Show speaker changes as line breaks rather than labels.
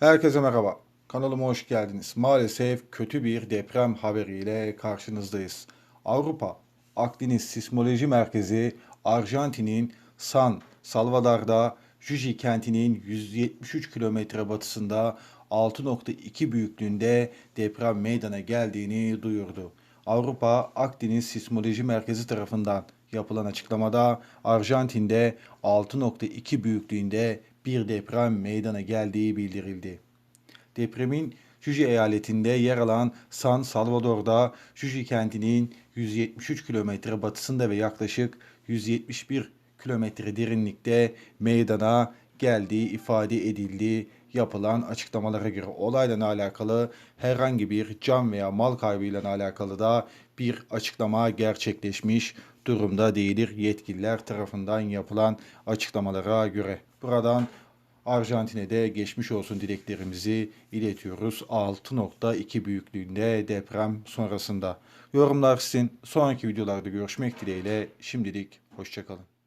Herkese merhaba. Kanalıma hoş geldiniz. Maalesef kötü bir deprem haberiyle karşınızdayız. Avrupa Akdeniz Sismoloji Merkezi Arjantin'in San Salvador'da Juji kentinin 173 kilometre batısında 6.2 büyüklüğünde deprem meydana geldiğini duyurdu. Avrupa Akdeniz Sismoloji Merkezi tarafından yapılan açıklamada Arjantin'de 6.2 büyüklüğünde bir deprem meydana geldiği bildirildi. Depremin Juji eyaletinde yer alan San Salvador'da Juji kentinin 173 kilometre batısında ve yaklaşık 171 kilometre derinlikte meydana geldiği ifade edildi. Yapılan açıklamalara göre olayla alakalı herhangi bir can veya mal kaybıyla alakalı da bir açıklama gerçekleşmiş durumda değildir yetkililer tarafından yapılan açıklamalara göre. Buradan Arjantin'e de geçmiş olsun dileklerimizi iletiyoruz. 6.2 büyüklüğünde deprem sonrasında. Yorumlar sizin. Sonraki videolarda görüşmek dileğiyle. Şimdilik hoşçakalın.